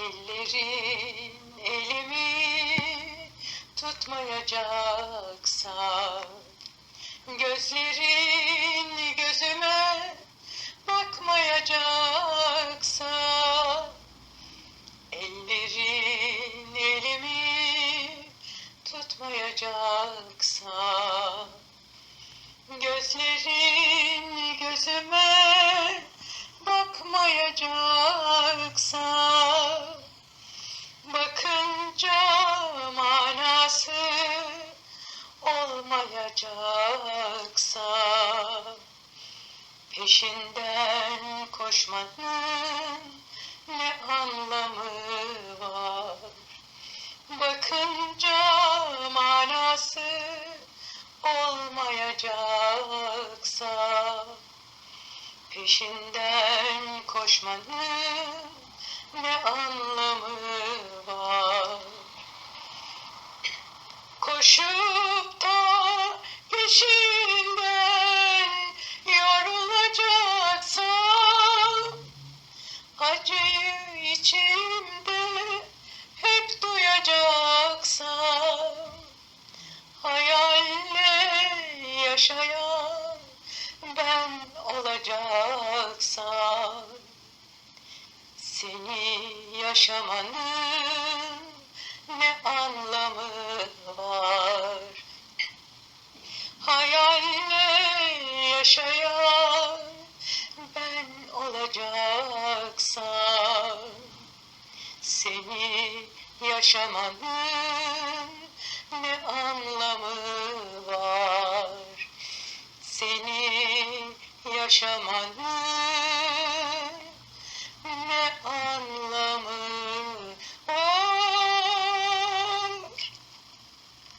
Ellerin elimi tutmayacaksa Gözlerin gözüme bakmayacaksa Ellerin elimi tutmayacaksa Gözlerin olmayacaksa Peşinden koşmanın ne anlamı var? Bakınca manası olmayacaksa Peşinden koşmanın ne anlamı var? Koşup peşinden yorulacaksam Acıyı içimde hep duyacaksam Hayalle yaşayan ben olacaksam Seni yaşamanın yaşayan ben olacaksam Seni yaşamanın ne anlamı var? Seni yaşamanın